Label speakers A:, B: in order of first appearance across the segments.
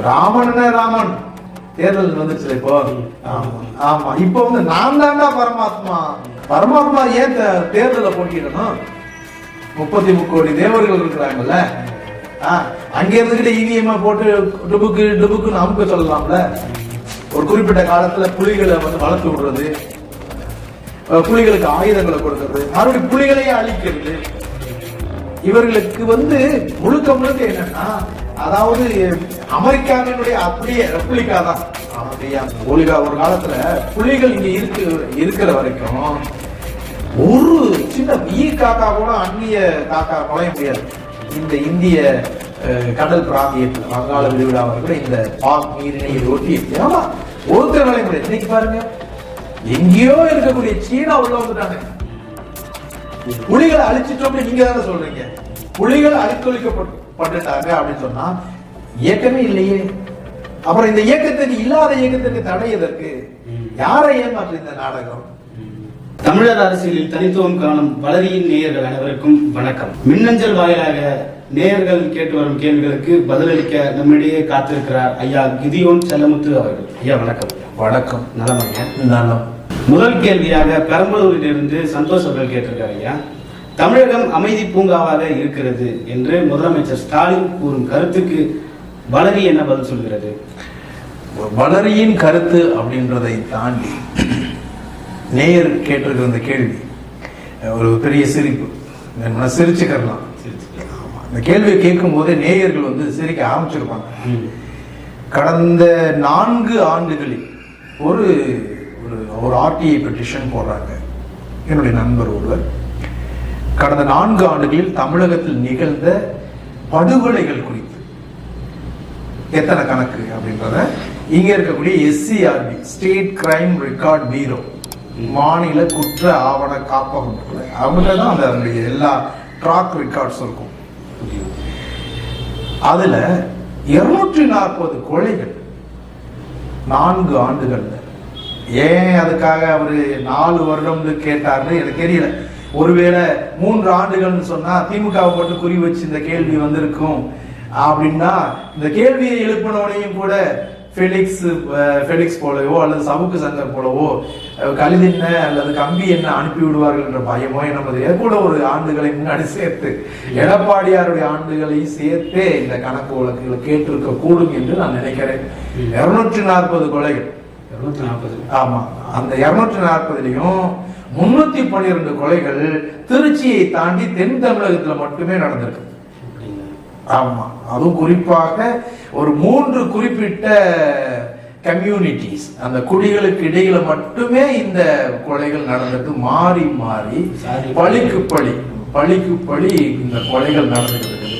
A: ராமன் ராமன்? தேர்தல் வந்துச்சு இப்போ? ஆமா. இப்போ வந்து நான் தாண்டா பரமாத்மா. பரமாத்மா ஏன் தேர்தலை போட்டியிடணும்? முப்பத்தி முக்கோடி தேவர்கள் இருக்கிறாங்கல்ல. ஆ, அங்க இருந்துகிட்டு இவிஎம் போட்டு டுபுக்கு டுபுக்குன்னு அமுக்க சொல்லலாம்ல. ஒரு குறிப்பிட்ட காலத்துல புலிகளை வந்து வளர்த்து விடுறது. புலிகளுக்கு ஆயுதங்களை கொடுக்கறது. மறுபடியும் புலிகளையே அழிக்கிறது. இவர்களுக்கு வந்து முழுக்க முழுக்க என்னன்னா அதாவது அமெரிக்காவினுடைய அப்படியே ரெப்ளிகா தான் அப்படியா ஒலிகா ஒரு காலத்துல புலிகள் இங்க இருக்கு இருக்கிற வரைக்கும் ஒரு சின்ன ஈ காக்கா கூட அந்நிய காக்கா நுழைய முடியாது. இந்த இந்திய அஹ், கடல் பிராந்தியத்தில் வங்காள விரிவிழாவில் கூட இந்த பாக் நீரினை ஒட்டி ஆமா ஒருத்தர் நுழைய முடியாது. இன்னைக்கு பாருங்க எங்கேயோ இருக்கக்கூடிய சீனா உள்ள வந்துட்டாங்க. புலிகளை அழிச்சிட்டோம் நீங்க தானே சொல்றீங்க. புலிகள் அழித்தொழிக்கப்பட்டுட்டாங்க அப்படின்னு சொன்னா இயக்கமே இல்லையே. அப்புறம் இந்த இயக்கத்துக்கு இல்லாத இயக்கத்துக்கு தடை எதற்கு? யாரை ஏமாற்று இந்த நாடகம்?
B: தமிழர் அரசியலில் தனித்துவம் காணும் வளரியின் நேயர்கள் அனைவருக்கும் வணக்கம். மின்னஞ்சல் வாயிலாக நேயர்கள் கேட்டு வரும் கேள்விகளுக்கு பதிலளிக்க நம்மிடையே காத்திருக்கிறார் ஐயா கிதியோன் செல்லமுத்து அவர்கள். ஐயா வணக்கம்.
A: வணக்கம்.
B: நலம் ஐயா
A: நலம்.
B: முதல் கேள்வியாக பெரம்பலூரிலிருந்து சந்தோஷ் அவர்கள் கேட்டிருக்காரு ஐயா. தமிழகம் அமைதி பூங்காவாக இருக்கிறது என்று முதலமைச்சர் ஸ்டாலின் கூறும் கருத்துக்கு வளரி என்ன பதில் சொல்கிறது?
A: வளரியின் கருத்து அப்படின்றதை தாண்டி நேயர் கேட்டிருக்கிற இந்த கேள்வி ஒரு பெரிய சிரிப்பு. சிரிச்சுக்கலாம். இந்த கேள்வியை கேட்கும் போதே நேயர்கள் வந்து சிரிக்க ஆரம்பிச்சிருப்பாங்க. கடந்த நான்கு ஆண்டுகளில் ஒரு ஒரு ஒரு ஆர்டிஐ பெட்டிஷன் போடுறாங்க. என்னுடைய நண்பர் ஒருவர். கடந்த நான்கு ஆண்டுகளில் தமிழகத்தில் நிகழ்ந்த படுகொலைகள் குறித்து. எத்தனை கணக்கு அப்படின்றத? இங்க இருக்கக்கூடிய S C R B state crime record bureau மாநில குற்ற ஆவண காப்பகம் இருக்குல்ல, அவங்கள்ட்ட தான் அந்த அதனுடைய எல்லா ட்ராக் ரெக்கார்ட்ஸ் இருக்கும். அதுல இருநூற்றி நாற்பது கொலைகள் நான்கு ஆண்டுகள்ல. ஏன் அதுக்காக அவரு நாலு வருடம்னு கேட்டாருன்னு எனக்கு தெரியல. ஒருவேளை மூன்று ஆண்டுகள்னு சொன்னா திமுகவை மட்டும் குறி வச்சு இந்த கேள்வி வந்திருக்கும். அப்படின்னா இந்த கேள்வியை எழுப்பினவனையும் கூட ஃபெலிக்ஸ் ஃபெலிக்ஸ் போலவோ அல்லது சவுக்கு சங்கர் போலவோ அஹ், கலிதென்ன அல்லது கம்பி என்ன அனுப்பி விடுவார்கள் என்ற பயமோ என்ன கூட ஒரு ஆண்டுகளை முன்னாடி சேர்த்து எடப்பாடியாருடைய ஆண்டுகளை சேர்த்தே இந்த கணக்கு வழக்குகளை கேட்டிருக்க கூடும் என்று நான் நினைக்கிறேன். இருநூற்றி நாற்பது கொலைகள்.
B: இருநூத்தி நாற்பது.
A: ஆமா. அந்த இருநூற்றி நாற்பதுலயும் முன்னூத்தி பன்னிரண்டு கொலைகள் திருச்சியை தாண்டி தென் தமிழகத்துல மட்டுமே நடந்திருக்கு. ஆமா. அதுவும் குறிப்பாக ஒரு மூன்று குறிப்பிட்ட கம்யூனிட்டிஸ் அந்த குடிகளுக்கு இடையில மட்டுமே இந்த கொலைகள் நடந்திருக்கு மாறி மாறி. பழிக்கு பழி பழிக்கு பழி இந்த கொலைகள் நடந்துட்டு இருக்குது.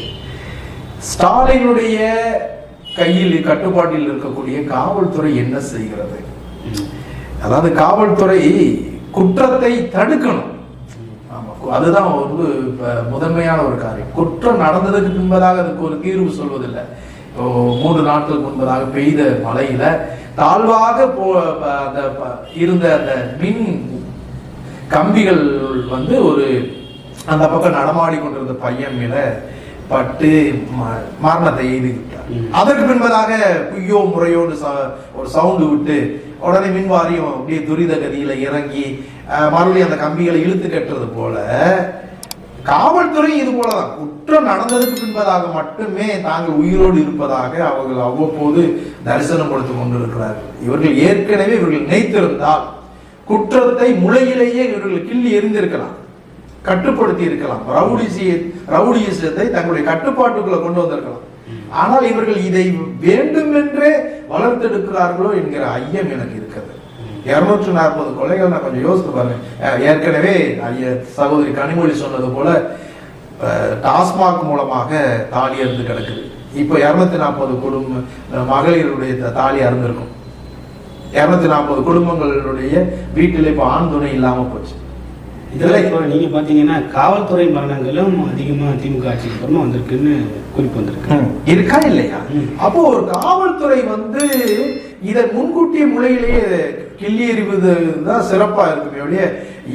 A: ஸ்டாலினுடைய கையில் கட்டுப்பாட்டில் இருக்கக்கூடிய காவல்துறை என்ன செய்கிறது? அதாவது காவல்துறை குற்றத்தை தடுக்கணும். அதுதான் வந்து இப்ப முதன்மையான ஒரு காரியம். குற்றம் நடந்ததுக்கு பின்பதாக அதுக்கு ஒரு தீர்வு சொல்வதில்லை. இப்போ மூன்று நாட்களுக்கு முன்பதாக பெய்த மழையில தாழ்வாக போ அந்த இருந்த அந்த மின் கம்பிகள் வந்து ஒரு அந்த பக்கம் நடமாடி கொண்டிருந்த பையன் மேல பட்டு ம- மரணத்தை எய்து. அதற்கு பின்பதாக குய்யோ முறையோடு ச- ஒரு சவுண்டு விட்டு உடனே மின் வாரியம் அப்படியே துரித கதியில இறங்கி மறுபடியும் அந்த கம்பிகளை இழுத்து கட்டுறது போல காவல்துறை இது போலதான். குற்றம் நடந்ததுக்கு பின்பதாக மட்டுமே தாங்கள் உயிரோடு இருப்பதாக அவர்கள் அவ்வப்போது தரிசனம் கொடுத்து கொண்டிருக்கிறார்கள். இவர்கள் ஏற்கனவே இவர்கள் நினைத்திருந்தால் குற்றத்தை முளையிலேயே இவர்கள் கிள்ளி எரிந்திருக்கலாம் கட்டுப்படுத்தி இருக்கலாம். ரவுடிசிய ரவுடிசத்தை தங்களுடைய கட்டுப்பாட்டுக்குள்ள கொண்டு வந்திருக்கலாம். ஆனால் இவர்கள் இதை வேண்டுமென்றே வளர்த்தெடுக்கிறார்களோ என்கிற ஐயம் எனக்கு இருக்கிறது. இருநூற்று நாற்பது கொலைகள் நான் கொஞ்சம் யோசித்து பாருங்க. ஏற்கனவே ஐய சகோதரி கனிமொழி சொன்னது போல டாஸ்மாக் மூலமாக தாலி அறுந்து கிடக்குது. இப்போ இருநூத்தி நாற்பது குடும்ப மகளிருடைய தாலி அறுந்திருக்கும். இருநூத்தி நாற்பது குடும்பங்களுடைய வீட்டில் இப்போ ஆண் துணை இல்லாம போச்சு.
B: இதெல்லாம் இப்போ நீங்க பாத்தீங்கன்னா காவல்துறை மரணங்களும் அதிகமா திமுக ஆட்சிக்கு அப்புறமா வந்திருக்குன்னு குறிப்பு வந்திருக்கு.
A: இருக்கா இல்லையா. அப்போ ஒரு காவல்துறை வந்து இதை முன்கூட்டிய முறையிலேயே கிள்ளி எறிவது தான் சிறப்பா இருக்குமே ஒழிய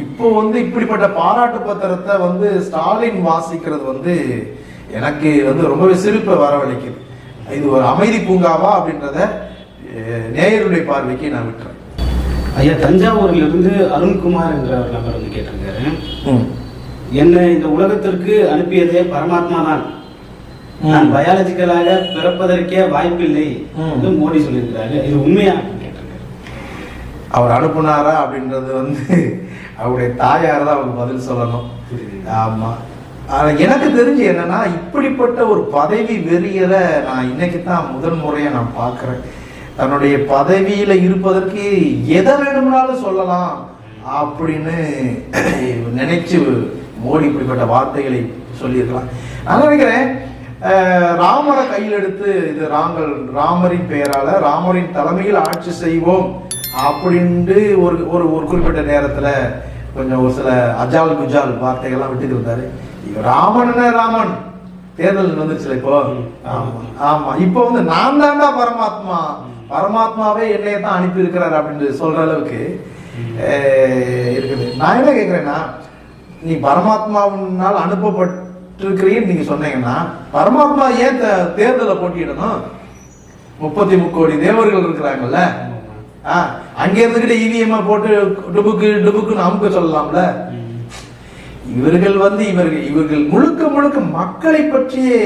A: இப்போ வந்து இப்படிப்பட்ட பாராட்டு பத்திரத்தை வந்து ஸ்டாலின் வாசிக்கிறது வந்து எனக்கு வந்து ரொம்பவே சிரிப்பை வரவழைக்குது. இது ஒரு அமைதி பூங்காவா அப்படின்றத நேயருடைய பார்வைக்கு நான் விட்டுறேன்.
B: ஐயா தஞ்சாவூர்ல இருந்து அருண்குமார் என்ற ஒரு நபர் வந்து கேட்டிருக்காரு. என்னை இந்த உலகத்திற்கு அனுப்பியதே பரமாத்மா தான் நான் பயாலஜிக்கலாக பிறப்பதற்கே வாய்ப்பில்லை. என்று மோடி சொல்லியிருக்காரு இது உண்மையா
A: அவர் அனுப்புனாரா அப்படின்றது வந்து அவருடைய தாயார் தான் அவருக்கு பதில் சொல்லணும்.
B: புரியுது.
A: ஆமா. ஆனா எனக்கு தெரிஞ்சு என்னன்னா இப்படிப்பட்ட ஒரு பதவி வெறியரை நான் இன்னைக்கு தான் முதல் முறையா நான் பார்க்கிறேன். தன்னுடைய பதவியில இருப்பதற்கு எதை வேணும்னாலும் சொல்லலாம் அப்படின்னு நினைச்சு மோடி இப்படிப்பட்ட வார்த்தைகளை சொல்லியிருக்கலாம். நான் நினைக்கிறேன் ராமரை கையில் எடுத்து இது ராங்கள் ராமரின் பெயரால ராமரின் தலைமையில் ஆட்சி செய்வோம் அப்படின்ட்டு ஒரு ஒரு ஒரு குறிப்பிட்ட நேரத்துல கொஞ்சம் ஒரு சில அஜால் குஜால் வார்த்தைகள்லாம் விட்டுட்டு இருந்தாரு. ராமன் ராமன்? தேர்தல் வந்துச்சுல இப்போ? ஆமா. ஆமா. இப்போ வந்து நான் தாண்டா பரமாத்மா. பரமாத்மாவே என்னைய தான் அனுப்பி இருக்கிறார் அப்படின்னு சொல்ற அளவுக்கு இருக்குது. நான் என்ன கேட்குறேன்னா நீ பரமாத்மாவினால் அனுப்பப்பட்டிருக்கிறீன்னு நீங்க சொன்னீங்கன்னா பரமாத்மா ஏன் தேர்தலை போட்டியிடணும்? முப்பத்தி முக்கோடி தேவர்கள் இருக்கிறாங்கல்ல. ஆ, அங்க இருந்துகிட்டு இவிஎம் போட்டு டுபுக்கு டுபுக்குன்னு அமுக்க சொல்லலாம்ல. இவர்கள் வந்து இவர்கள் இவர்கள் முழுக்க முழுக்க மக்களை பற்றியே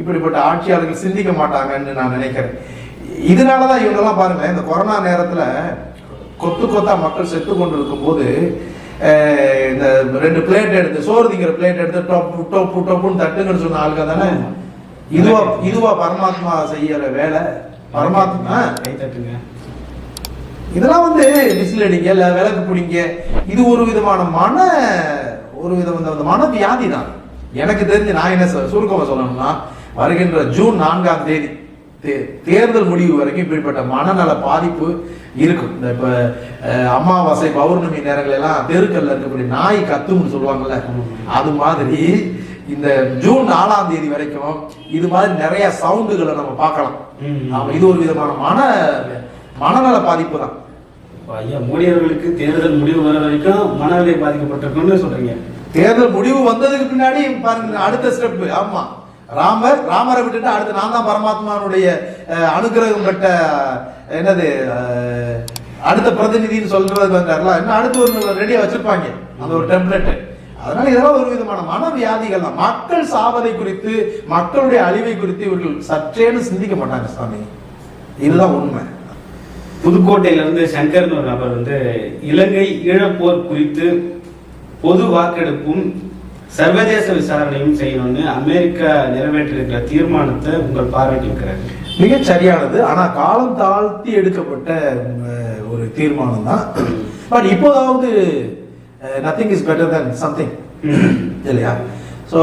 A: இப்படிப்பட்ட ஆட்சியாளர்கள் சிந்திக்க மாட்டாங்கன்னு நான் நினைக்கிறேன். இதனாலதான் இவங்கெல்லாம் பாருங்க இந்த கொரோனா நேரத்துல கொத்து கொத்தா மக்கள் செத்து கொண்டு இருக்கும்போது அஹ், இந்த ரெண்டு பிளேட் எடுத்து சோறு திங்கிற பிளேட் எடுத்து டொப்பு டொப்பு டொப்புன்னு தட்டுங்கன்னு சொன்ன ஆளுங்க தானே? இதுவா இதுவா பரமாத்மா செய்யற வேலை? பரமாத்மா?
B: கை தட்டுங்க.
A: இதெல்லாம் வந்து விசில் அடிங்க இல்ல விளக்கு பிடிங்க. இது ஒரு விதமான மன ஒரு விதம் இந்த மன வியாதி தான் எனக்கு தெரிஞ்சு நான் என்ன சொ- சுருக்கமா சொல்லணும்னா வருகின்ற ஜூன் நான்காம் தேதி தேர்தல் முடிவு வரைக்கும் இப்படிப்பட்ட மனநல பாதிப்பு இருக்கும். இந்த இப்ப அமாவாசை பௌர்ணமி நேரங்கள் எல்லாம் தெருக்கல்ல இருக்கக்கூடிய நாய் கத்தும்னு சொல்லுவாங்கல்ல அது மாதிரி இந்த ஜூன் நாலாம் தேதி வரைக்கும் இது மாதிரி நிறைய சவுண்டுகளை நம்ம பார்க்கலாம். ஆமா, இது ஒரு விதமான மன மனநல பாதிப்பு தான்.
B: ஐயா மோடி அவர்களுக்கு தேர்தல் முடிவு வர வரைக்கும் மனநிலை பாதிக்கப்பட்டிருக்குன்னு சொல்றீங்க.
A: தேர்தல் முடிவு வந்ததுக்கு பின்னாடி பாருங்க அடுத்த ஸ்டெப் ஆமா. ராமர் ராமரை விட்டுட்டு அடுத்து நான் தான் பரமாத்மானுடைய அனுகிரகம் அனுக்கிரகம் பெற்ற என்னது அடுத்த பிரதிநிதின்னு சொல்றது வந்தார்ல இன்னும் அடுத்து ஒரு ரெடியா வச்சிருப்பாங்க. அந்த ஒரு டெம்ப்ளேட் அதனால இதெல்லாம் ஒரு விதமான மனவியாதிகள் தான். மக்கள் சாவதை குறித்து மக்களுடைய அழிவை குறித்து இவர்கள் சற்றேன்னு சிந்திக்க மாட்டாங்க சாமி. இதுதான் உண்மை.
B: புதுக்கோட்டையிலிருந்து சங்கர்னு ஒரு நபர் வந்து இலங்கை ஈழப்போர் குறித்து பொது வாக்கெடுப்பும் சர்வதேச விசாரணையும் செய்யணும்னு அமெரிக்கா நிறைவேற்றிருக்கிற தீர்மானத்தை உங்கள் பார்வைக்கு இருக்கிறாரு
A: மிகச் சரியானது. ஆனால் காலம் தாழ்த்தி எடுக்கப்பட்ட ஒரு தீர்மானம் தான் பட் இப்போதாவது nothing is better than something இல்லையா? ஸோ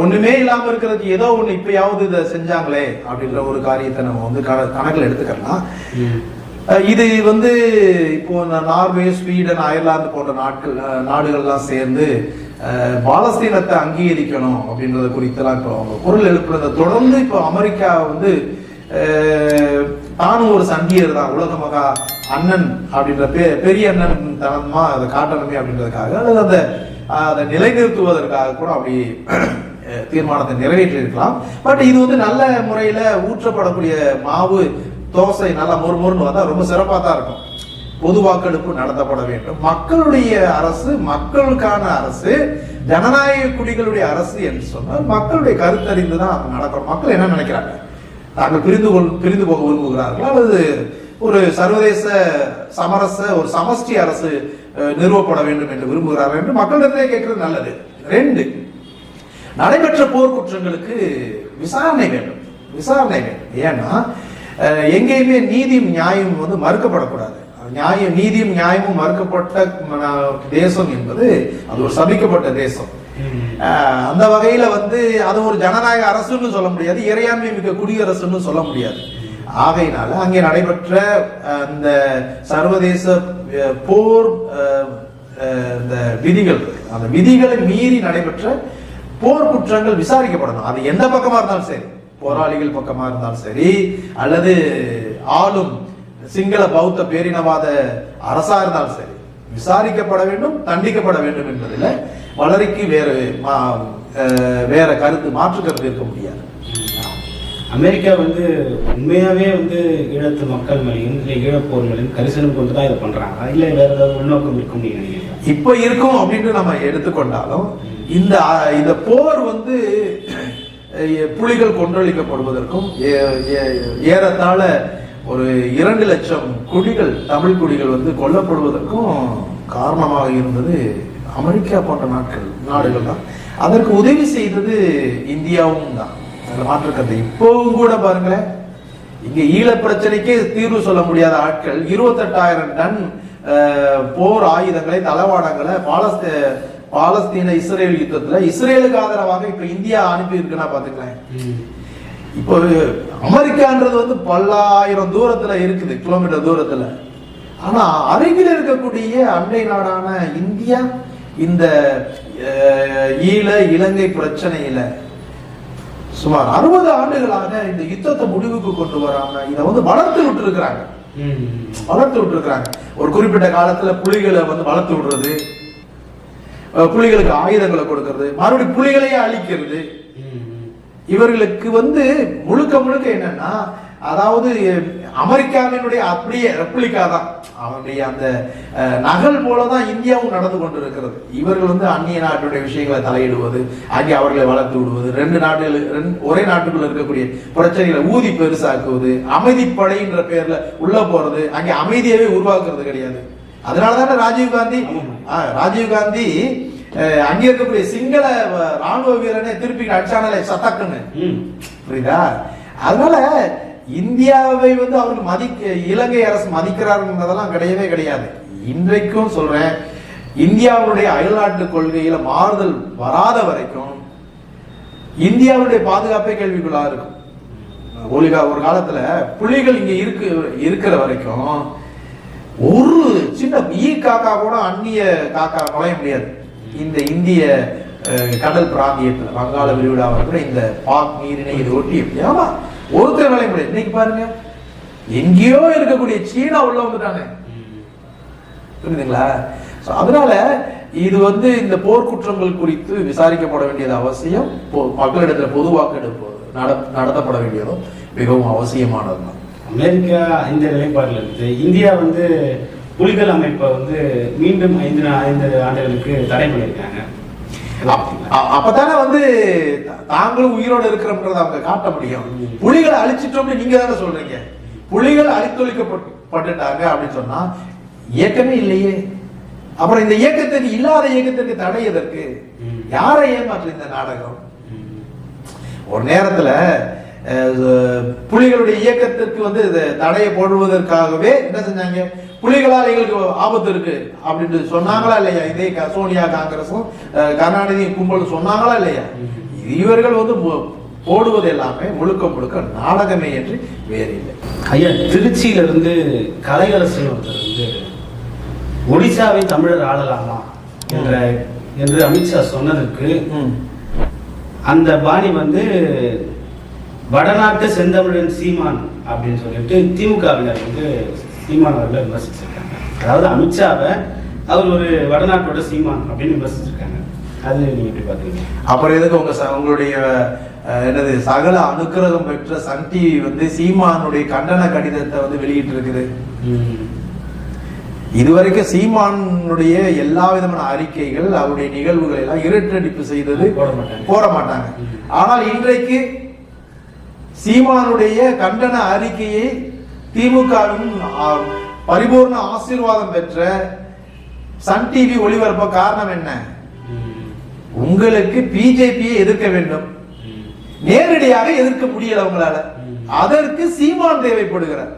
A: ஒண்ணுமே இல்லாமல் இருக்கிறதுக்கு ஏதோ ஒன்று இப்பயாவது இதை செஞ்சாங்களே அப்படின்ற ஒரு காரியத்தை நம்ம வந்து கண- கணக்கில் எடுத்துக்கலாம் இது வந்து இப்போ நார்வே ஸ்வீடன் அயர்லாந்து போன்ற நாட்கள் நாடுகள்லாம் சேர்ந்து பாலஸ்தீனத்தை அங்கீகரிக்கணும் அப்படின்றத குறித்தெல்லாம் இப்போ அவங்க குரல் எழுப்புறத தொடர்ந்து இப்போ அமெரிக்கா வந்து தானும் ஒரு சங்கியர் தான் உலக மகா அண்ணன் அப்படின்ற பெ பெரிய அண்ணன் தனமா அதை காட்டணுமே அப்படின்றதுக்காக அல்லது அந்த அதை நிலைநிறுத்துவதற்காக கூட அப்படி தீர்மானத்தை நிறைவேற்றி இருக்கலாம் பட் இது வந்து நல்ல முறையில ஊற்றப்படக்கூடிய மாவு தோசை நல்லா மொறுமொறுன்னு வந்தால் ரொம்ப சிறப்பாக தான் இருக்கும். பொது வாக்கெடுப்பு நடத்தப்பட வேண்டும். மக்களுடைய அரசு மக்களுக்கான அரசு ஜனநாயக குடிகளுடைய அரசு என்று சொன்னால் மக்களுடைய கருத்தறிந்து தான் அது நடக்கும். மக்கள் என்ன நினைக்கிறாங்க? தாங்கள் பிரிந்து கொள் பிரிந்து போக விரும்புகிறார்கள்? அல்லது ஒரு சர்வதேச சமரச ஒரு சமஷ்டி அரசு நிறுவப்பட வேண்டும் என்று விரும்புகிறார்கள் என்று மக்களிடத்திலே கேட்கிறது. நல்லது. ரெண்டு நடைபெற்ற போர்க்குற்றங்களுக்கு விசாரணை வேண்டும். விசாரணை வேண்டும். ஏன்னா எங்கேயுமே நீதியும் நியாயம் வந்து மறுக்கப்படக்கூடாது. நியாயம் நீதியும் நியாயமும் மறுக்கப்பட்ட தேசம் என்பது அது ஒரு சபிக்கப்பட்ட தேசம். அந்த வகையில வந்து அது ஒரு ஜனநாயக அரசுன்னு சொல்ல முடியாது இறையாண்மை மிக்க குடியரசுன்னு சொல்ல முடியாது. ஆகையினால அங்கே நடைபெற்ற அந்த சர்வதேச போர் இந்த விதிகள். அந்த விதிகளை மீறி நடைபெற்ற போர் குற்றங்கள் விசாரிக்கப்படணும். அது எந்த பக்கமா இருந்தாலும் சரி போராளிகள் பக்கமா இருந்தாலும் சரி அல்லது ஆளும் சிங்கள பௌத்த பேரினவாத அரசா இருந்தாலும் சரி விசாரிக்கப்பட வேண்டும் தண்டிக்கப்பட வேண்டும் என்பதில் வளரிக்கு வேறு வேற கருத்து மாற்று கருத்து இருக்க முடியாது.
B: அமெரிக்கா வந்து உண்மையாவே வந்து ஈழத்து மக்கள் மேலேயும் இல்லை ஈழப்போர் மேலேயும் கரிசனம் கொண்டு தான் இதை பண்றாங்க இல்லை வேற ஏதாவது உள்நோக்கம் இருக்கும் நீங்க நினைக்கிறீங்களா?
A: இப்ப இருக்கும் அப்படின்னு நம்ம எடுத்துக்கொண்டாலும் இந்த இந்த போர் வந்து புலிகள் கொன்றளிக்கப்படுவதற்கும் ஏறத்தாழ ஒரு இரண்டு லட்சம் குடிகள் தமிழ் குடிகள் வந்து கொல்லப்படுவதற்கும் காரணமாக இருந்தது அமெரிக்கா போன்ற நாட்கள் நாடுகள் தான். அதற்கு உதவி செய்தது இந்தியாவும் தான். அதுல மாற்று இப்போவும் கூட பாருங்களேன் இங்கே ஈழ பிரச்சனைக்கே தீர்வு சொல்ல முடியாத ஆட்கள் இருபத்தெட்டாயிரம் டன் போர் ஆயுதங்களை தளவாடங்களை பாலஸ்த பாலஸ்தீன இஸ்ரேல் யுத்தத்துல இஸ்ரேலுக்கு ஆதரவாக இப்ப இந்தியா அனுப்பி இருக்குன்னா பாத்துக்கலாம் இப்போ அமெரிக்கான்றது வந்து பல்லாயிரம் தூரத்துல இருக்குது கிலோமீட்டர் தூரத்துல ஆனா அருகில் இருக்கக்கூடிய அண்டை நாடான இந்தியா இந்த ஈழ இலங்கை பிரச்சனையில சுமார் அறுபது ஆண்டுகளாக இந்த யுத்தத்தை முடிவுக்கு கொண்டு வராம இதை வந்து வளர்த்து விட்டு இருக்கிறாங்க. வளர்த்து விட்டு இருக்கிறாங்க ஒரு குறிப்பிட்ட காலத்துல புலிகளை வந்து வளர்த்து விடுறது புலிகளுக்கு ஆயுதங்களை கொடுக்கறது மறுபடியும் புலிகளையே அழிக்கிறது. இவர்களுக்கு வந்து முழுக்க முழுக்க என்னன்னா அதாவது அமெரிக்காவினுடைய அப்படியே ரெப்ளிகா தான். அவனுடைய அந்த நகல் போலதான் இந்தியாவும் நடந்து கொண்டிருக்கிறது. இவர்கள் வந்து அந்நிய நாட்டுடைய விஷயங்களை தலையிடுவது அங்கே அவர்களை வளர்த்து விடுவது ரெண்டு நாடுகள் ஒரே நாட்டுக்குள்ள இருக்கக்கூடிய பிரச்சனைகளை ஊதி பெருசாக்குவது அமைதிப்படைன்ற பேர்ல உள்ள போறது அங்கே அமைதியவே உருவாக்குறது கிடையாது. அதனாலதானே ராஜீவ் காந்தி ஆ, ராஜீவ் காந்தி அஹ், அங்கே இருக்கக்கூடிய சிங்கள ராணுவ வீரனை திருப்பி அடிச்சானே சத்தக்குன்னு. புரியுதா? அதனால இந்தியாவை வந்து அவர்கள் மதிக்க இலங்கை அரசு மதிக்கிறாருன்றதெல்லாம் கிடையவே கிடையாது. இன்றைக்கும் சொல்றேன் இந்தியாவுடைய அயல்நாட்டு கொள்கையில மாறுதல் வராத வரைக்கும் இந்தியாவுடைய பாதுகாப்பே கேள்விக்குள்ளா இருக்கும். ஒலிகா ஒரு காலத்துல புலிகள் இங்க இருக்கு இருக்கிற வரைக்கும் ஒரு சின்ன ஈ காக்கா கூட அந்நிய காக்கா நுழைய முடியாது. இந்த இந்திய அஹ், கடல் பிராந்தியத்தில் வங்காள விரிகுடாவில் கூட இந்த பாக் நீரினை இது ஒட்டி ஏமா ஒருத்தர் நுழைய முடியாது இன்னைக்கு பாருங்க எங்கேயோ இருக்கக்கூடிய சீனா உள்ள வந்துட்டாங்க. புரியுதுங்களா? அதனால இது வந்து இந்த போர்க்குற்றங்கள் குறித்து விசாரிக்கப்பட வேண்டியது அவசியம். பொ- மக்களிடத்துல பொது வாக்கெடுப்பு நட- நடத்தப்பட வேண்டியதும் மிகவும் அவசியமானதுதான்.
B: அமெரிக்கா இந்த நிலைப்பாடுல இருந்து இந்தியா வந்து புலிகள் அமைப்பை வந்து மீண்டும் ஐந்து ஐந்து ஆண்டுகளுக்கு தடை பண்ணியிருக்காங்க.
A: அப்பதானே வந்து தாங்களும் உயிரோட இருக்கிறோம்ன்றத அவங்க காட்ட முடியும். புலிகளை அழிச்சிட்டோம்னு நீங்க தானே சொல்றீங்க. புலிகள் அழித்தொழிக்கப்பட்டுட்டாங்க அப்படின்னு சொன்னா இயக்கமே இல்லையே. அப்புறம் இந்த இயக்கத்துக்கு இல்லாத இயக்கத்திற்கு தடை எதற்கு. யாரை ஏமாற்று இந்த நாடகம். ஒரு நேரத்துல புலிகளுடைய இயக்கத்திற்கு வந்து தடையை போடுவதற்காகவே என்ன செஞ்சாங்க? புலிகளால் எங்களுக்கு ஆபத்து இருக்கு அப்படின்னு சொன்னாங்களா இல்லையா? இதே சோனியா காங்கிரஸும் கருணாநிதி கும்பலும் சொன்னாங்களா இல்லையா? இவர்கள் வந்து போடுவது எல்லாமே முழுக்க முழுக்க நாடகமே என்று வேறு இல்லை.
B: ஐயா திருச்சியில இருந்து கலையரசன் ஒருத்தர் வந்து ஒடிசாவை தமிழர் ஆளலாமா என்ற என்று அமித்ஷா சொன்னதற்கு அந்த பாணி வந்து வடநாட்டு செந்தமிழன் சீமான் அப்படின்னு சொல்லிட்டு திமுகவினர் வந்து சீமான் அவர்களை விமர்சிச்சிருக்காங்க. அதாவது அமித்ஷாவை அவர் ஒரு வடநாட்டோட சீமான் அப்படின்னு விமர்சிச்சிருக்காங்க. அது நீங்க எப்படி பாக்குறீங்க?
A: அப்புறம் எதுக்கு உங்க உங்களுடைய என்னது சகல அனுக்கிரகம் பெற்ற சன் டிவி வந்து சீமானுடைய கண்டன கடிதத்தை வந்து வெளியிட்டு இருக்குது இதுவரைக்கும் சீமானுடைய எல்லா விதமான அறிக்கைகள் அவருடைய நிகழ்வுகளை எல்லாம் இருட்டடிப்பு செய்தது
B: போட மாட்டாங்க.
A: போட மாட்டாங்க. ஆனால் இன்றைக்கு சீமானுடைய கண்டன அறிக்கையை திமுகவின் பரிபூர்ண ஆசீர்வாதம் பெற்ற சன் டிவி ஒளிபரப்ப காரணம் என்ன? உங்களுக்கு பிஜேபியை எதிர்க்க வேண்டும். நேரடியாக எதிர்க்க முடியல உங்களால. அதற்கு சீமான் தேவைப்படுகிறார்.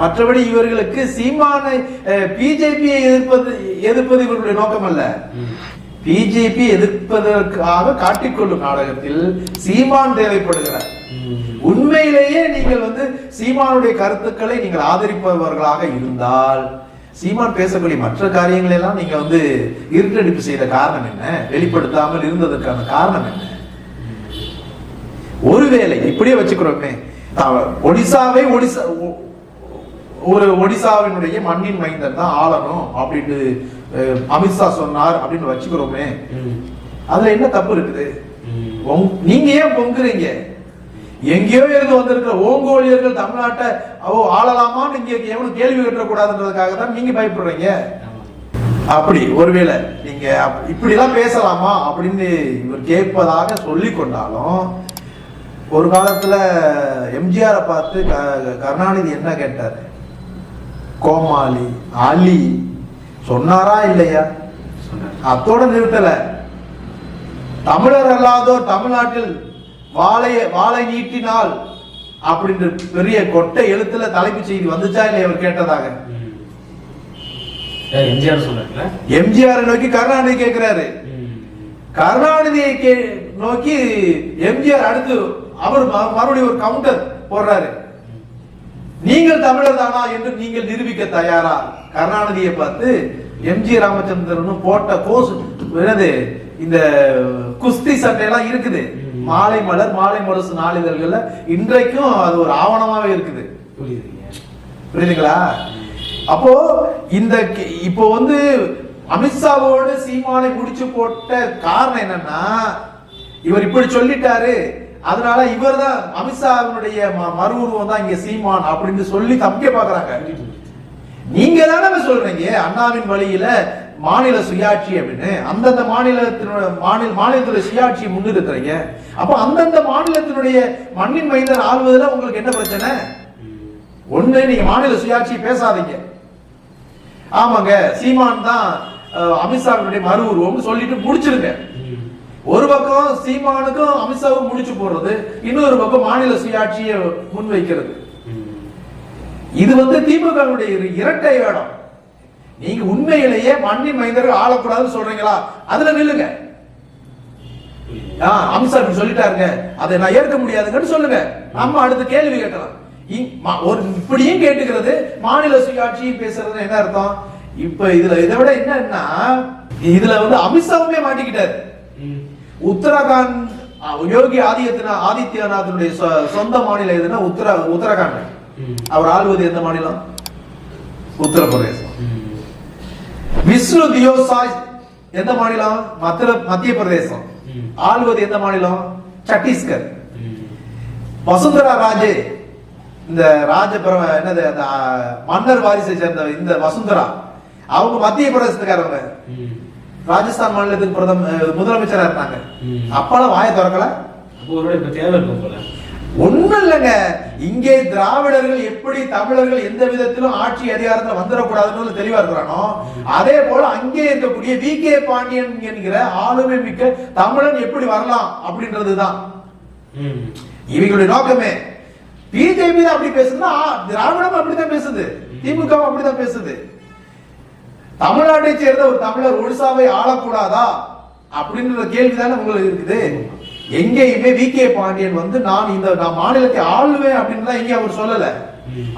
A: மற்றபடி இவர்களுக்கு சீமானை பிஜேபியை எதிர்ப்பது எதிர்ப்பது இவர்களுடைய நோக்கம் அல்ல பிஜேபி எதிர்ப்பதற்காக காட்டிக்கொள்ளும் நாடகத்தில் சீமான் தேவைப்படுகிறார். உண்மையிலேயே நீங்கள் வந்து சீமானுடைய கருத்துக்களை நீங்கள் ஆதரிப்பவர்களாக இருந்தால் சீமான் பேசக்கூடிய மற்ற காரியங்களை எல்லாம் நீங்க வந்து இருட்டடிப்பு செய்த காரணம் என்ன? வெளிப்படுத்தாமல் இருந்ததற்கான காரணம் என்ன? ஒருவேளை இப்படியே வச்சுக்கிறோமே ஒடிசாவை ஒடிசா ஒரு ஒடிசாவினுடைய மண்ணின் மைந்தன் தான் ஆளணும் அப்படின்னு அஹ், அமித்ஷா சொன்னார் அப்படின்னு வச்சுக்கிறோமே அதுல என்ன தப்பு இருக்குது? நீங்க ஏன் பொங்குறீங்க? எங்கேயோ இருந்து வந்திருக்கிற ஓங்கோலியர்கள் தமிழ்நாட்டை ஓ ஆளலாமான்னு இங்க எவனும் கேள்வி கட்டக்கூடாதுன்றதுக்காக தான் நீங்க பயப்படுறீங்க. அப்படி ஒருவேளை நீங்க இப்படிலாம் பேசலாமா அப்படின்னு இவர் கேட்பதாக சொல்லி கொண்டாலும் ஒரு காலத்துல எம்ஜிஆரை பார்த்து கருணாநிதி என்ன கேட்டாரு? கோமாளி அலி சொன்னாரா இல்லையா? அத்தோட நிறுத்தல. தமிழர் அல்லாதோர் தமிழ்நாட்டில் வாழை வாழை நீட்டினால் அப்படின்ற பெரிய கொட்டை எழுத்துல தலைப்புச் செய்தி வந்துச்சா இல்லையா அவர் கேட்டதாக
B: எம்ஜிஆர் சொன்னார்ல
A: எம்ஜிஆர் நோக்கி கருணாநிதி கேட்கிறாரு. கருணாநிதியை நோக்கி எம்ஜிஆர் அடுத்து அவர் மறுபடியும் ஒரு கவுண்டர் போடுறாரு நீங்கள் தமிழர் தானா என்று நீங்கள் நிரூபிக்க தயாரா கருணாநிதியை பார்த்து எம்ஜி ராமச்சந்திரன் போட்ட கோஸ் என்னது இந்த குஸ்தி சட்டையெல்லாம் இருக்குது. மாலை மலர் மாலை முரசு நாளிதழ்கள்ல இன்றைக்கும் அது ஒரு ஆவணமாவே இருக்குது.
B: புரியுதுங்க.
A: புரியுதுங்களா? அப்போ இந்த இப்போ வந்து அமித்ஷாவோடு சீமானை முடிச்சு போட்ட காரணம் என்னன்னா இவர் இப்படி சொல்லிட்டாரு. அதனால இவர் தான் அமித்ஷாவினுடைய மறு உருவம் தான் இங்க சீமான் அப்படின்னு சொல்லி தப்பிக்க பாக்குறாங்க நீங்க தானே சொல்றீங்க அண்ணாவின் வழியில மாநில சுயாட்சி அப்படின்னு அந்தந்த மாநிலத்தினுடைய மாநில மாநிலத்துல சுயாட்சியை முன்னிறுத்துறீங்க. அப்போ அந்தந்த மாநிலத்தினுடைய மண்ணின் மைந்தர் ஆள்வதுல உங்களுக்கு என்ன பிரச்சனை? ஒண்ணு நீங்க மாநில சுயாட்சி பேசாதீங்க. ஆமாங்க சீமான் தான் அஹ், அமித்ஷாவினுடைய மறு உருவம்னு சொல்லிட்டு முடிச்சிருங்க. ஒரு பக்கம் சீமானுக்கும் அமித்ஷாவும் முடிச்சு போடுறது இன்னொரு பக்கம் மாநில சுயாட்சியை முன்வைக்கிறது. இது வந்து திமுகவுடைய இரட்டை வேடம். நீங்க உண்மையிலேயே மண்ணின் மைந்தர்கள் ஆளக்கூடாதுன்னு சொல்றீங்களா? அதுல நில்லுங்க. இப்படி சொல்லிட்டாருங்க. அதை நான் ஏற்க முடியாதுங்கன்னு சொல்லுங்க. நம்ம அடுத்த கேள்வி கேட்கலாம். ஒரு இப்படியும் கேட்டுக்கிறது மாநில சுயாட்சி பேசுறது என்ன அர்த்தம்? இப்ப இதுல இதை விட என்னன்னா இதுல வந்து அமித்ஷாவுமே மாட்டிக்கிட்டாரு. உத்தரகாண்ட் யோகி ஆதித்யநாத் ஆதித்யநாதனுடைய சொந்த மாநிலம் எதுன்னா உத்தர உத்தரகாண்ட். அவர் ஆள்வது எந்த மாநிலம்? உத்தரப்பிரதேசம். விஷ்ணு தியோசாய் எந்த மாநிலம் மத்திய மத்திய பிரதேசம். ஆள்வது எந்த மாநிலம் சத்தீஸ்கர். வசுந்தரா ராஜே இந்த ராஜபுரம் என்னது அந்த மன்னர் வாரிசை சேர்ந்த இந்த வசுந்தரா அவங்க மத்திய பிரதேசத்துக்காரவங்க. ராஜஸ்தான் மாநிலத்துக்கு பிரதம முதலமைச்சரா இருந்தாங்க. அப்பெல்லாம் வாயை திறக்கல
B: தேவை இருக்கும் போல
A: ஒண்ணும் இல்லைங்க. இங்கே திராவிடர்கள் எப்படி தமிழர்கள் எந்த விதத்திலும் ஆட்சி அதிகாரத்துல வந்துடக்கூடாதுன்னு தெளிவா இருக்கிறானோ அதே போல அங்கே இருக்கக்கூடிய வி. கே. பாண்டியன் என்கிற ஆளுமை மிக்க தமிழன் எப்படி வரலாம் அப்படின்றதுதான்.
B: ம்.
A: இவங்களுடைய நோக்கமே. பிஜேபி தான் அப்படி பேசுதுன்னா திராவிடம் அப்படித்தான் பேசுது. திமுக அப்படித்தான் பேசுது. தமிழ்நாட்டை சேர்ந்த ஒரு தமிழர் ஒடிசாவை ஆளக்கூடாதா அப்படின்ற கேள்வி தானே உங்களுக்கு இருக்குது. எங்கேயுமே வி கே பாண்டியன் வந்து நான் இந்த நான் மாநிலத்தை ஆளுவேன் அப்படின்னு தான் எங்கேயும் அவர் சொல்லல.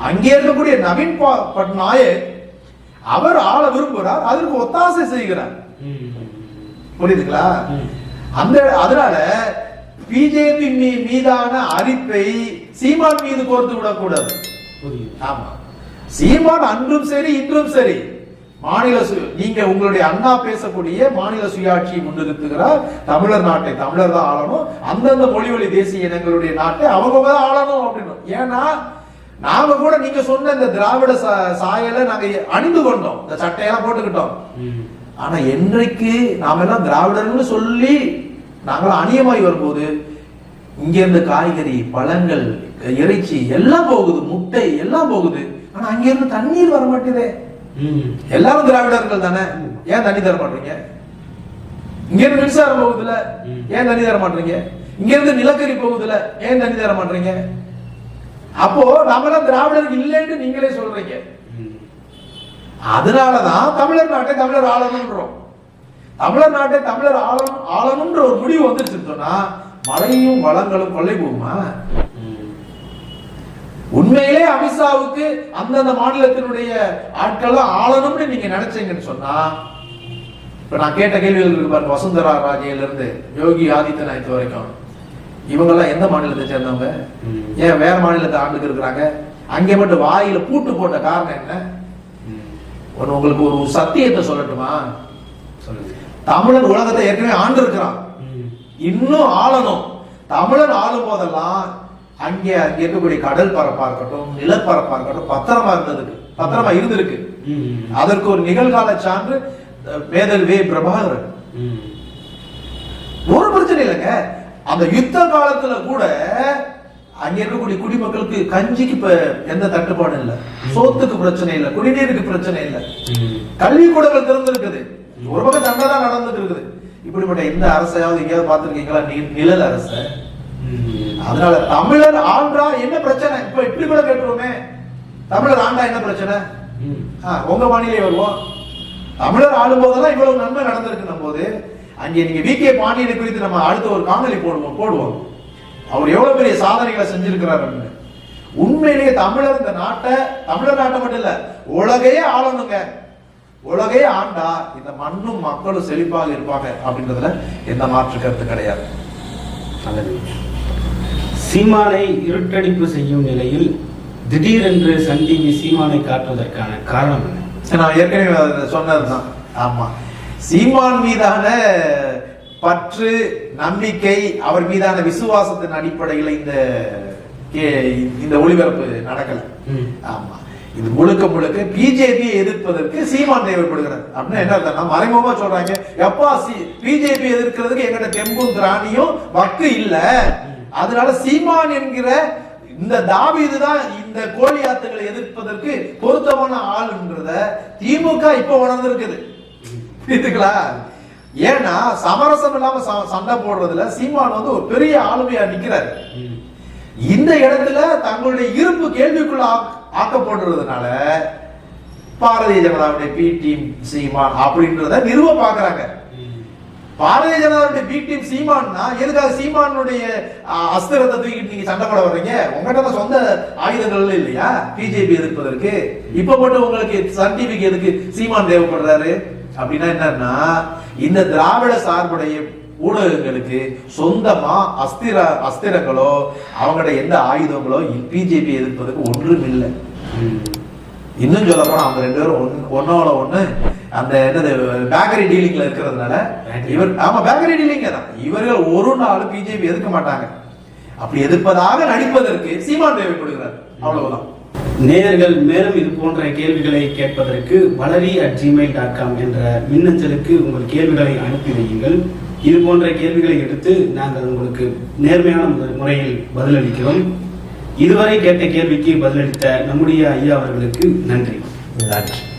A: அங்கே இருக்கக்கூடிய நவீன் பட்நாயக் அவர் ஆள விரும்புகிறார் அதற்கு ஒத்தாசை செய்கிறார். புரியுதுங்களா. அந்த அதனால பிஜேபி மீதான அரிப்பை சீமான் மீது கோர்த்து விடக்கூடாது. ஆமா சீமான் அன்றும் சரி இன்றும் சரி மாநில நீங்க உங்களுடைய அண்ணா பேசக்கூடிய மாநில சுயாட்சியை முன்னிறுத்துகிறார் தமிழர் நாட்டை தமிழர் தான் ஆளணும். அந்தந்த மொழி வழி தேசிய இனங்களுடைய நாட்டை அவங்க தான் ஆளணும் அப்படின்னு. ஏன்னா நாம கூட நீங்க சொன்ன இந்த திராவிட சாயலை நாங்க அணிந்து கொண்டோம். இந்த சட்டையெல்லாம் போட்டுக்கிட்டோம். ஆனா என்றைக்கு நாம எல்லாம் திராவிடர்கள்னு சொல்லி நாங்கள் அநியமாய் வரும்போது இங்க இருந்து காய்கறி பழங்கள் இறைச்சி எல்லாம் போகுது. முட்டை எல்லாம் போகுது. ஆனா அங்க இருந்து தண்ணீர் வர மாட்டேதே. எல்லாரும் திராவிடர்கள் தானே? ஏன் தண்ணி தர மாட்டீங்க? இங்க இருந்து மின்சாரம் போகுதுல. ஏன் தண்ணி தர மாட்டீங்க? இங்க இருந்து நிலக்கரி போகுதுல? ஏன் தண்ணி தர மாட்டீங்க? அப்போ நாமெல்லாம் திராவிடர்கள் இல்லைன்னு நீங்களே சொல்றீங்க. அதனாலதான் தமிழர் நாட்டை தமிழர் ஆளணும்ன்றோம் தமிழர் நாட்டை தமிழர் ஆளணும் ஆளணும்ன்ற ஒரு முடிவு வந்துருச்சுன்னு சொன்னா மழையும் வளங்களும் கொள்ளை போகுமா. உண்மையிலே அமித்ஷாவுக்கு அந்தந்த மாநிலத்தினுடைய ஆட்கள்லாம் ஆளணும்னு நீங்க நினைச்சீங்கன்னு சொன்னா இப்ப நான் கேட்ட கேள்விகள் இருக்கு பாருங்க வசுந்தரா ராஜேல இருந்து யோகி ஆதித்யநாத் வரைக்கும். இவங்கெல்லாம் எந்த மாநிலத்தை சேர்ந்தவங்க. ஏன் வேற மாநிலத்தை ஆண்டுக்கு இருக்கிறாங்க? அங்கே மட்டும் வாயில பூட்டு போட்ட காரணம் என்ன. ஒண்ணு உங்களுக்கு ஒரு சத்தியத்தை சொல்லட்டுமா? தமிழன் உலகத்தை ஏற்கனவே ஆண்டு இருக்கிறான். இன்னும் ஆளணும். தமிழன் ஆளும் போதெல்லாம் அங்கே அங்க இருக்கக்கூடிய கடல் பரப்பா இருக்கட்டும் நிலப்பரப்பா இருக்கட்டும் பத்திரமா இருந்ததுக்கு பத்திரமா இருந்திருக்கு. அதற்கு ஒரு நிகழ்கால சான்று மேதல் வே பிரபாகரன்.
B: ம்.
A: ஒரு பிரச்சனை இல்லைங்க. அந்த யுத்த காலத்துல கூட அங்க இருக்கக்கூடிய குடிமக்களுக்கு கஞ்சிக்கு இப்ப எந்த தட்டுப்பாடும் இல்ல. சோத்துக்கு பிரச்சனை இல்ல குடிநீருக்கு பிரச்சனை இல்ல.
B: ம்.
A: கல்விக்கூடங்கள் திறந்திருக்குது. ஒரு பக்கம் சண்டை தான் நடந்துட்டு இருக்குது. இப்படிப்பட்ட எந்த அரசையாவது எங்கேயாவது பார்த்திருக்கீங்களா? நிழல் அரச. அதனால தமிழர் ஆண்டா என்ன பிரச்சனை? இப்ப இப்படி கூட கேட்டுருவோமே. தமிழர் ஆண்டா என்ன பிரச்சனை? ஆ, உங்க பாணியிலே வருவோம். தமிழர் ஆளும் போதெல்லாம் இவ்வளவு நன்மை நடந்திருக்கு போது அங்கே நீங்க வி. கே. பாண்டியனை குறித்து நம்ம அடுத்த ஒரு காணொலி போடுவோம் போடுவோம். அவர் எவ்வளவு பெரிய சாதனைகளை செஞ்சிருக்கிறாருன்னு உண்மையிலேயே தமிழர் இந்த நாட்டை தமிழர் நாட்டை மட்டும் இல்ல உலகையே ஆளணுங்க. உலகே ஆண்டா இந்த மண்ணும் மக்களும் செழிப்பாக இருப்பாங்க அப்படின்றதுல எந்த மாற்று கருத்து கிடையாது.
B: நல்லது. சீமானை இருட்டடிப்பு செய்யும் நிலையில் திடீரென்று சன் டிவி சீமானை காட்டுவதற்கான காரணம் என்ன?
A: நான் ஏற்கனவே சொன்னதுதான் ஆமா. சீமான் மீதான பற்று நம்பிக்கை அவர் மீதான விசுவாசத்தின் அடிப்படையில் இந்த இந்த ஒளிபரப்பு நடக்கல. ஆமா. இது முழுக்க முழுக்க பிஜேபியை எதிர்ப்பதற்கு சீமான் தேவைப்படுகிறது அப்படின்னு என்ன அர்த்தம்னா மறைமுகமா சொல்றாங்க. எப்பா பிஜேபி எதிர்க்கிறதுக்கு எங்கிட்ட தெம்பும் திராணியும் வக்கு இல்ல. அதனால சீமான் என்கிற இந்த தாவீது தான் இந்த கோழியாத்துகளை எதிர்ப்பதற்கு பொருத்தமான ஆளுன்றத திமுக இப்ப உணர்ந்திருக்குது. புரியுதுங்களா? ஏன்னா சமரசம் இல்லாம ச- சண்டை போடுறதுல சீமான் வந்து ஒரு பெரிய ஆளுமையா நிக்கிறாரு. இந்த இடத்துல தங்களுடைய இருப்பு கேள்விக்குள்ள ஆக்- ஆக்கப்படுறதுனால பாரதிய ஜனதாவுடைய பி டீம் சீமான் அப்படின்றத நிறுவ பாக்குறாங்க பாரதிய ஜனதாவுடைய பி டீம் சீமான்னா எதுக்காக சீமானுடைய அஸ்திரத்தை தூக்கிட்டு நீங்க சண்டை போட வர்றீங்க? உங்ககிட்ட சொந்த ஆயுதங்கள் இல்லையா? பிஜேபி எதிர்ப்பதற்கு. இப்ப மட்டும் உங்களுக்கு சன் டிவிக்கு எதுக்கு சீமான் தேவைப்படுறாரு? அப்படின்னா என்னன்னா இந்த திராவிட சார்புடைய ஊடகங்களுக்கு சொந்தமா அஸ்திர அஸ்திரங்களோ அவங்களோட எந்த ஆயுதங்களோ பிஜேபி எதிர்ப்பதற்கு ஒன்றும் இல்லை. இன்னும் சொல்ல போனா அவங்க ரெண்டு பேரும் ஒன்னு ஒன்னோட ஒண்ணு அந்த என்னது பேக்கரி டீலிங்ல இருக்கிறதுனால
B: Bakery.
A: இவர் ஆமா பேக்கரி டீலிங்க தான். இவர்கள் ஒரு நாள் பிஜேபி எதிர்க்க மாட்டாங்க. அப்படி எதிர்ப்பதாக நடிப்பதற்கு சீமான் தேவைப்படுகிறார் அவ்வளவுதான்.
B: நேயர்கள் மேலும் இது போன்ற கேள்விகளை கேட்பதற்கு Valari at Gmail dot com என்ற மின்னஞ்சலுக்கு உங்கள் கேள்விகளை அனுப்பி வையுங்கள். இது போன்ற கேள்விகளை எடுத்து நாங்கள் உங்களுக்கு நேர்மையான முறையில் பதிலளிக்கிறோம். இதுவரை கேட்ட கேள்விக்கு பதிலளித்த நம்முடைய ஐயா அவர்களுக்கு நன்றி.
A: நன்றி.